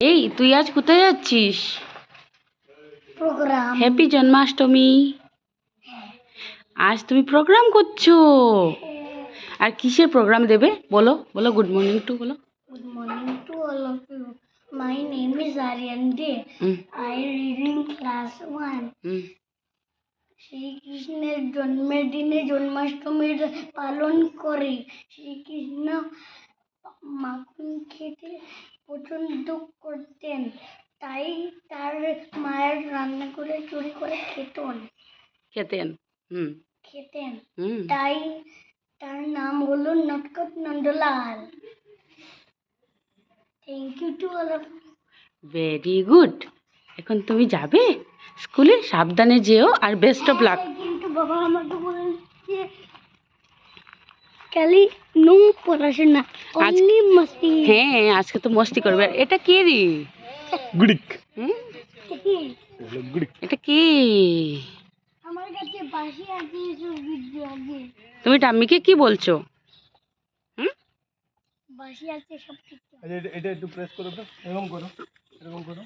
এই তুই আজ কোথায় যাচ্ছিস? প্রোগ্রাম হ্যাপি জন্মাষ্টমী আজ তুমি প্রোগ্রাম করছ। আর কিসের প্রোগ্রাম দেবে? বলো বলো গুড মর্নিং টু বলো। Morning to all of you. My name is Aryan Day. Hmm. I read in 1. Hmm. শ্রীকৃষ্ণের জন্মের দিনে জন্মাষ্টমীর পালন করে। শ্রীকৃষ্ণ মাখন খেতে পছন্দ করতেন তাই তার মায়ের রান্না করে চুরি করে খেতেন। খেতেন হুম। খেতেন হুম। তাই তার নাম হলো নটকট Nandlal. Thank you to all of very good এখন তুমি যাবে? স্কুলে সাবধানে যেও আর বেস্ট অফ লাক কিন্তু বাবা আমাকে বলেছে খালি নো। পড়াশোনা অনলি মস্তি। হ্যাঁ আজকে তো মস্তি করবে। এটা কে রে? গুড়িক। হুম? গুড়িক। এটা কে? আমার কাছে বাসি আছে ভিডিও আগে তুমি টাম্মিকে কি বলছো? হুম? বাসি আছে সব কিছু এটা এটা একটু প্রেস করো তো। এরকম করো। এরকম করো।